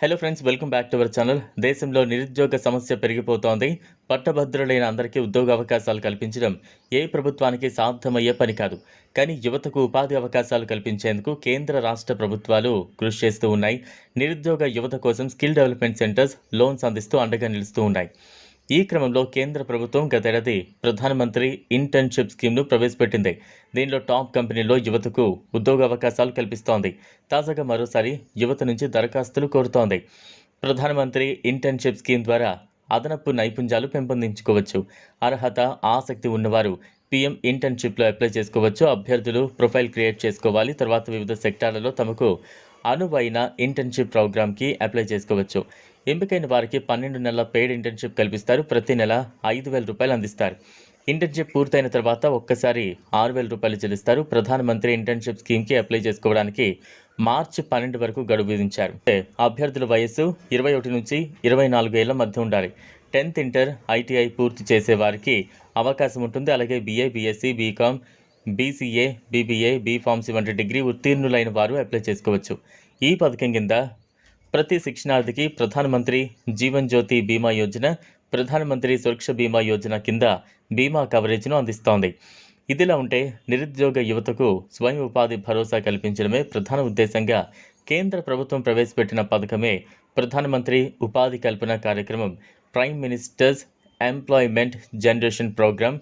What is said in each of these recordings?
Hello friends welcome back to our channel దేశంలో నిరుద్యోగ సమస్య పెరిగిపోతోంది. పట్టభద్రులైన అందరికీ ఉద్యోగ అవకాశాలు కల్పించడం ఏ ప్రభుత్వానికి సాధ్యమయ్యే పని కాదు. కానీ యువతకు ఉపాధి అవకాశాలు కల్పించేందుకు కేంద్ర రాష్ట్ర ప్రభుత్వాలు కృషి చేస్తూ ఉన్నాయి. నిరుద్యోగ యువత కోసం స్కిల్ డెవలప్మెంట్ సెంటర్స్ లోన్స్ అందిస్తూ అండగా నిలుస్తూ ఉన్నాయి. ఈ క్రమంలో కేంద్ర ప్రభుత్వం గతేడాది ప్రధానమంత్రి ఇంటర్న్షిప్ స్కీమ్ను ప్రవేశపెట్టింది. దీనిలో టాప్ కంపెనీల్లో యువతకు ఉద్యోగ అవకాశాలు కల్పిస్తోంది. తాజాగా మరోసారి యువత నుంచి దరఖాస్తులు కోరుతోంది. ప్రధానమంత్రి ఇంటర్న్షిప్ స్కీమ్ ద్వారా అదనపు నైపుణ్యాలు పెంపొందించుకోవచ్చు. అర్హత ఆసక్తి ఉన్నవారు పీఎం ఇంటర్న్షిప్లో అప్లై చేసుకోవచ్చు. అభ్యర్థులు ప్రొఫైల్ క్రియేట్ చేసుకోవాలి. తర్వాత వివిధ సెక్టార్లలో తమకు అనువైన ఇంటర్న్షిప్ ప్రోగ్రామ్కి అప్లై చేసుకోవచ్చు. ఎంపికైన వారికి పన్నెండు నెలల పెయిడ్ ఇంటర్న్షిప్ కల్పిస్తారు. ప్రతి నెల ఐదు వేల రూపాయలు అందిస్తారు. ఇంటర్న్షిప్ పూర్తయిన తర్వాత ఒక్కసారి ఆరు వేల రూపాయలు చెల్లిస్తారు. ప్రధానమంత్రి ఇంటర్న్షిప్ స్కీమ్కి అప్లై చేసుకోవడానికి మార్చి పన్నెండు వరకు గడువు విధించారు. అభ్యర్థుల వయస్సు ఇరవై ఒకటి నుంచి ఇరవై నాలుగు ఏళ్ళ మధ్య ఉండాలి. టెన్త్ ఇంటర్ ఐటీఐ పూర్తి చేసే వారికి అవకాశం ఉంటుంది. అలాగే BA BSc BCom BCA BBA B Pharmacy వంటి డిగ్రీ ఉత్తీర్ణులైన వారు అప్లై చేసుకోవచ్చు. ఈ పథకం కింద ప్రతి శిక్షణార్థికి ప్రధానమంత్రి జీవన్ జ్యోతి బీమా యోజన ప్రధానమంత్రి సురక్ష బీమా యోజన కింద బీమా కవరేజ్ను అందిస్తోంది. ఇదిలా ఉంటే నిరుద్యోగ యువతకు స్వయం ఉపాధి భరోసా కల్పించడమే ప్రధాన ఉద్దేశంగా కేంద్ర ప్రభుత్వం ప్రవేశపెట్టిన పథకమే ప్రధానమంత్రి ఉపాధి కల్పన కార్యక్రమం prime ministers employment generation programme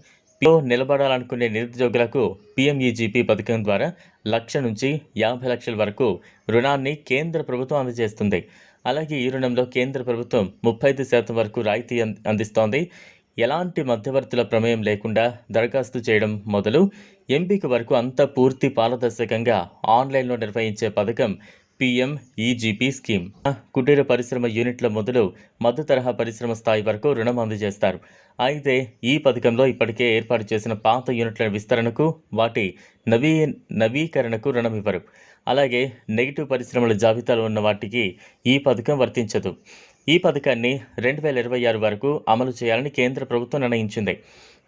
నిలబడాలనుకునే నిరుద్యోగులకు పీఎంఈజీపీ పథకం ద్వారా లక్ష నుంచి యాభై లక్షల వరకు రుణాన్ని కేంద్ర ప్రభుత్వం అందజేస్తుంది. అలాగే ఈ రుణంలో కేంద్ర ప్రభుత్వం ముప్పై ఐదు శాతం వరకు రాయితీ అంద- అందిస్తోంది. ఎలాంటి మధ్యవర్తుల ప్రమేయం లేకుండా దరఖాస్తు చేయడం మొదలు. ఎంపిక వరకు అంత పూర్తి పారదర్శకంగా ఆన్లైన్లో నిర్వహించే పథకం పిఎం ఈజీపీ స్కీమ్. కుటీర పరిశ్రమ యూనిట్ల మొదలు మధ్య తరహా పరిశ్రమ స్థాయి వరకు రుణం అందజేస్తారు. అయితే ఈ పథకంలో ఇప్పటికే ఏర్పాటు చేసిన పాత యూనిట్ల విస్తరణకు వాటి నవీ నవీకరణకు రుణం ఇవ్వరు. అలాగే నెగిటివ్ పరిశ్రమల జాబితాలో ఉన్న వాటికి ఈ పథకం వర్తించదు. ఈ పథకాన్ని రెండు వేల ఇరవై ఆరు వరకు అమలు చేయాలని కేంద్ర ప్రభుత్వం నిర్ణయించింది.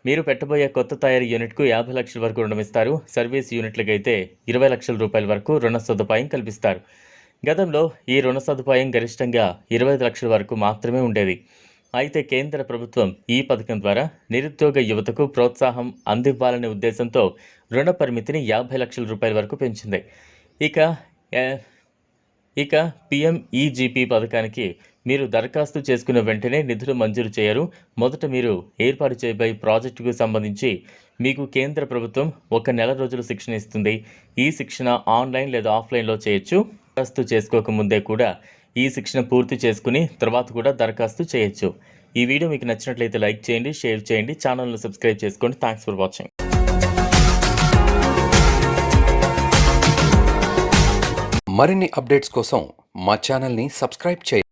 మీరు పెట్టబోయే కొత్త తయారీ యూనిట్కు యాభై లక్షల వరకు రుణం ఇస్తారు. సర్వీస్ యూనిట్లకైతే ఇరవై లక్షల రూపాయల వరకు రుణ సదుపాయం కల్పిస్తారు. గతంలో ఈ రుణ సదుపాయం గరిష్టంగా ఇరవై లక్షల వరకు మాత్రమే ఉండేది. అయితే కేంద్ర ప్రభుత్వం ఈ పథకం ద్వారా నిరుద్యోగ యువతకు ప్రోత్సాహం అందివ్వాలనే ఉద్దేశంతో రుణ పరిమితిని యాభై లక్షల రూపాయల వరకు పెంచింది. ఇక ఇక పిఎంఈజీపీ పథకానికి మీరు దరఖాస్తు చేసుకున్న వెంటనే నిధులు మంజూరు చేయరు. మొదట మీరు ఏర్పాటు చేయబోయే ప్రాజెక్టుకు సంబంధించి మీకు కేంద్ర ప్రభుత్వం ఒక నెల రోజులు శిక్షణ ఇస్తుంది. ఈ శిక్షణ ఆన్లైన్ లేదా ఆఫ్లైన్లో చేయొచ్చు. దరఖాస్తు చేసుకోకముందే కూడా ఈ శిక్షణ పూర్తి చేసుకుని తర్వాత కూడా దరఖాస్తు చేయొచ్చు. ఈ వీడియో మీకు నచ్చినట్లయితే లైక్ చేయండి షేర్ చేయండి ఛానల్ను సబ్స్క్రైబ్ చేసుకోండి. Thanks for watching. మరిన్ని అప్డేట్స్ కోసం మా ఛానల్ని సబ్స్క్రైబ్ చేయండి.